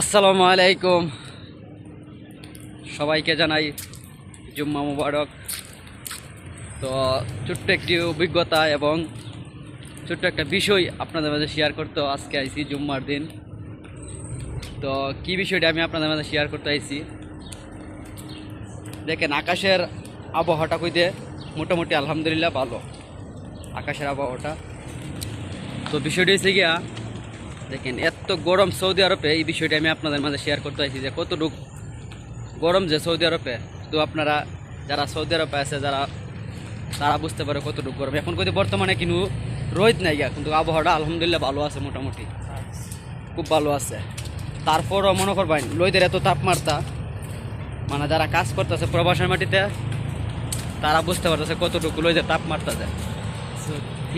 আসসালামু আলাইকুম। সবাইকে জানাই জুম্মা মুবারক। তো ছোট্ট একটি অভিজ্ঞতা এবং ছোট্ট একটা বিষয় আপনাদের মাঝে শেয়ার করতে আজকে আইছি, জুম্মার দিন। তো কি বিষয়টা আমি আপনাদের মাঝে শেয়ার করতে আইছি? দেখেন, আকাশের আবহাওয়াটা কইতে মোটামুটি আলহামদুলিল্লাহ ভালো। আকাশের আবহাওয়াটা। তো বিষয়টি হচ্ছে গিয়া দেখেন, এত গরম সৌদি আরবে, এই বিষয়টা আমি আপনাদের মাঝে শেয়ার করতে চাইছি যে কতটুকু গরম যে সৌদি আরবে। তো আপনারা যারা সৌদি আরবে আছে, যারা, তারা বুঝতে পারে কতটুকু গরম। এখন কিন্তু বর্তমানে কিন্তু রোদ নাই গা, কিন্তু আবহাওয়াটা আলহামদুলিল্লাহ ভালো আছে মোটামুটি। খুব ভালো আছে। তারপরও মনে করবেন লোদের এত তাপমাত্রা মানে যারা কাজ করতেছে প্রবাসের মাটিতে, তারা বুঝতে পারতেছে কতটুকু লোদের তাপমাত্রা যায়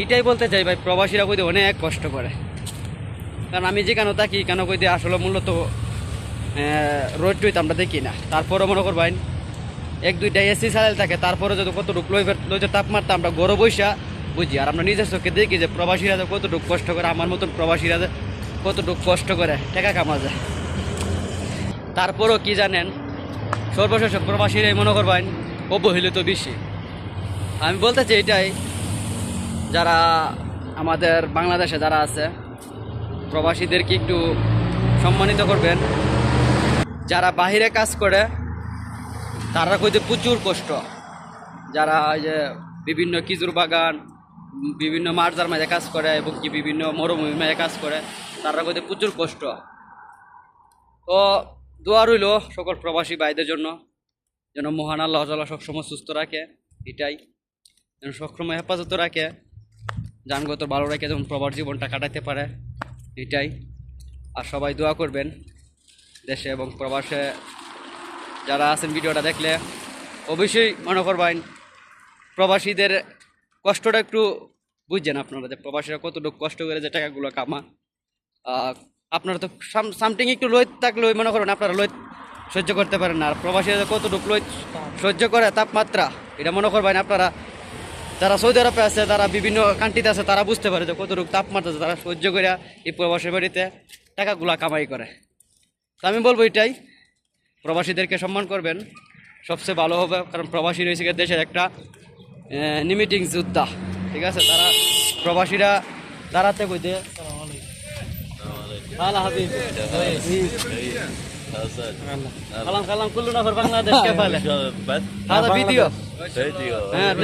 এটাই বলতে চাই ভাই, প্রবাসীরা কইতে অনেক কষ্ট করে। কারণ আমি যেখানে থাকি, কেন কইতে আসলে মূলত রোড টুইতে আমরা দেখি না। তারপরে মনে করবেন, এক, দুইটা এসি চালাল থাকে তারপরে যদি কতটুকু লইতে তাপমাত্রা আমরা গরম বৈশা বুঝি, আর আমরা নিজের চোখে দেখি যে প্রবাসীরা যে কতটুকু কষ্ট করে, আমার মতন প্রবাসীরা যে কতটুকু কষ্ট করে, টাকা কামা যায় তারপরও কি জানেন, সর্বশেষ প্রবাসীরাই মনে করবেন, অবহেলিত বেশি। আমি বলতে চাই এটাই, যারা আমাদের বাংলাদেশে যারা আছে প্রবাসীদেরকে একটু সম্মানিত করবেন। যারা বাহিরে কাজ করে, তারা কইতে প্রচুর কষ্ট। যারা যে বিভিন্ন কিজুর বাগান, বিভিন্ন মার্জার মাঝে কাজ করে এবং কি বিভিন্ন মরুভূমির মাঝে কাজ করে, তারা কইতে প্রচুর কষ্ট। তো দোয়া রইল সকল প্রবাসী ভাইদের জন্য, যেন মহান আল্লাহ তাআলা সবসময় সুস্থ রাখে, এটাই। যেন সবসময় হেফাজত রাখে, যানগত ভালো রেখে যেমন প্রবার জীবনটা কাটাতে পারে। এটাই। আর সবাই দোয়া করবেন দেশে এবং প্রবাসে। যারা আছেন ভিডিওটা দেখলে অবশ্যই মনে করবেন প্রবাসীদের কষ্টটা একটু বুঝছেন আপনারা যে প্রবাসীরা কতটুকু কষ্ট করে যে টাকাগুলো কামা আপনারা তো সামথিং একটু লোহিত থাকলে মনে করেন আপনারা লোহিত সহ্য করতে পারেন না। আর প্রবাসীরা কতটুকু লোহিত সহ্য করে তাপমাত্রা, এটা মনে করবেন আপনারা যারা সৌদি আরবে আছে তারা বিভিন্ন কান্ট্রিতে আছে, তারা বুঝতে পারে যে কতটুকু তাপমাত্রা তারা সহ্য করে এই প্রবাসী বাড়িতে টাকাগুলা কামাই করে। তো আমি বলব এটাই, প্রবাসীদেরকে সম্মান করবেন। সবচেয়ে ভালো হবে, কারণ প্রবাসী রয়েছে দেশের একটা নিমিটিং যোদ্ধা। ঠিক আছে? তারা প্রবাসীরা দাঁড়াতে কইতে হাবিব كلام كلام كلنا في بنغلاديش كيف حالك؟ بس هذا فيديو فيديو ها